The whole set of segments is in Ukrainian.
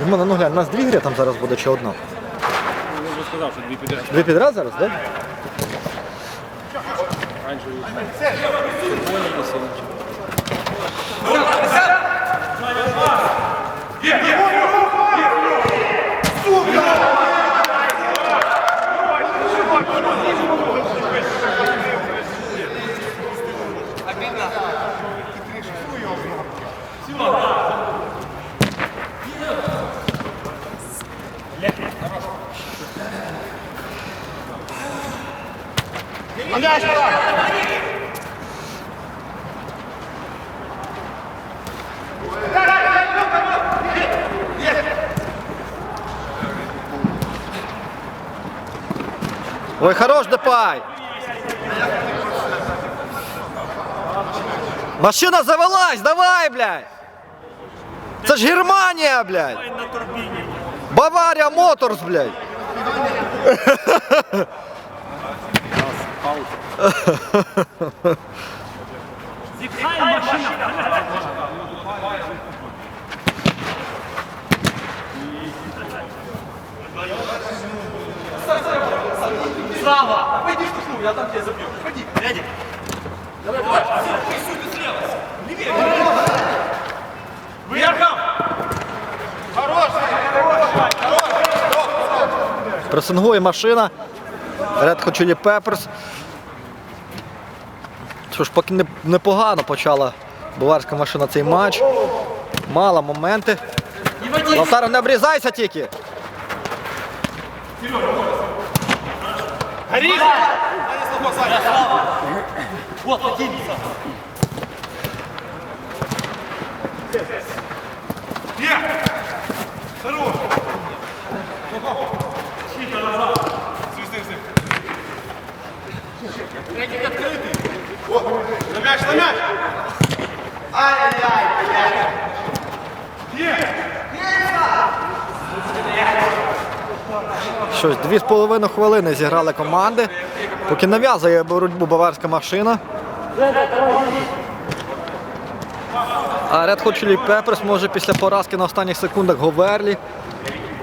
Димона, ну глянь, у нас дві гри там зараз буде чи одна? Я вже сказав, що дві підряд. Дві підряд зараз, так? Раніше футбольні посилки. Ой, хорош Депай! Машина завелась, давай, блядь! Це ж Германія, блядь! На турбіні. Баварія Моторс, блядь! Зіпхай! Слава! Пойди в кухню, я там тебя забью. Пойди, глядя. Давай, давай. Пресингує машина. Red Hot Chili Peppers. Що ж, поки непогано почала баварська машина цей матч. Мало моменти. Лавтаро, не обрізайся тільки. Щось, дві з половиною хвилини зіграли команди. Поки нав'язує боротьбу баварська машина. А Red Hot Chili Peppers може після поразки на останніх секундах Говерлі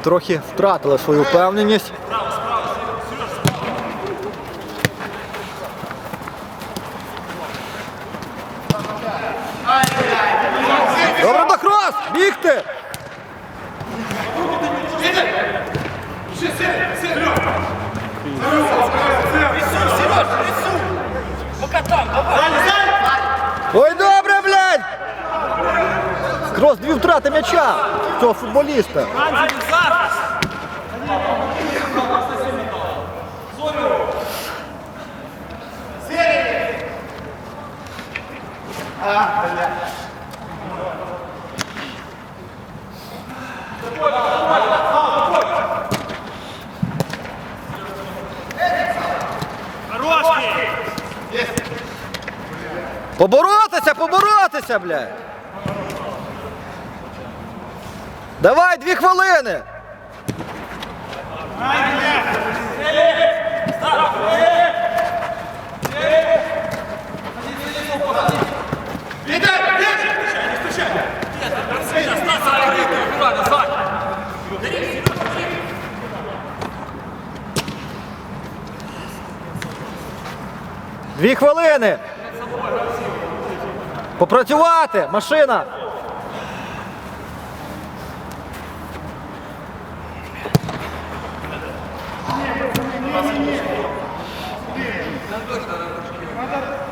трохи втратили свою впевненість. Добре, Дохрос! Бігти! Ой, добре, блядь! Крос дві втрати м'яча цього футболіста. Поборотися, поборотися, блядь! Давай, дві хвилини! Дві хвилини! Попрацювати! Машина! Назад,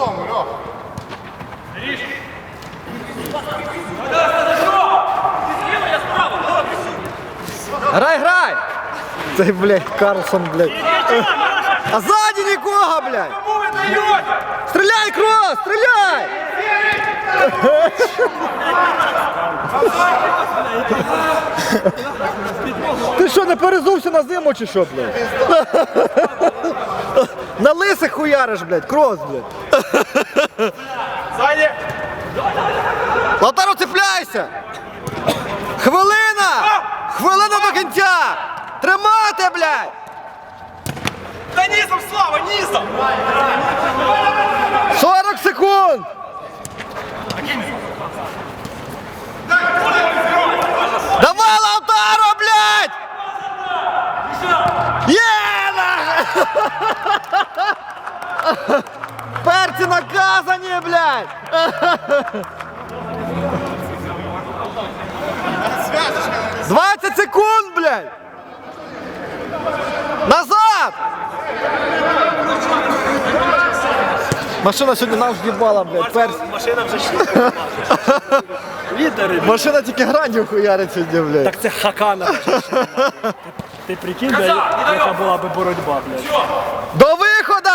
Додому, Леш. Грай, грай! Цей, блядь, Карлсон, блядь. А ззаді нікого, блядь! Стріляй, Крос! Стріляй! Ти що, не перезувся на зиму чи що, блядь? На лисих хуяриш, блядь, крос, блядь. Ззаді! Лавтаро, цепляйся! Хвилина! Хвилина до кінця! Тримати, блядь! Та низом, Слава, низом! 40 секунд! Давай, Лавтаро, блядь! Є! нахуй! Перці наказані, блядь! 20 секунд, блядь! Назад! Машина сьогодні нас в'їбала, блядь. Перс... Машина вже шість. Лідери. Машина тільки гранів хуярить сьогодні, блядь. Так це хакана. Ти, ти прикинь, бля, яка була би боротьба, блядь. До виходу!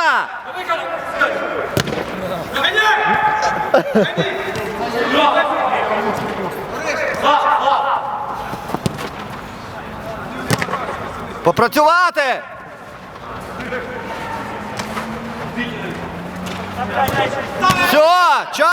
Попрацювати! Все!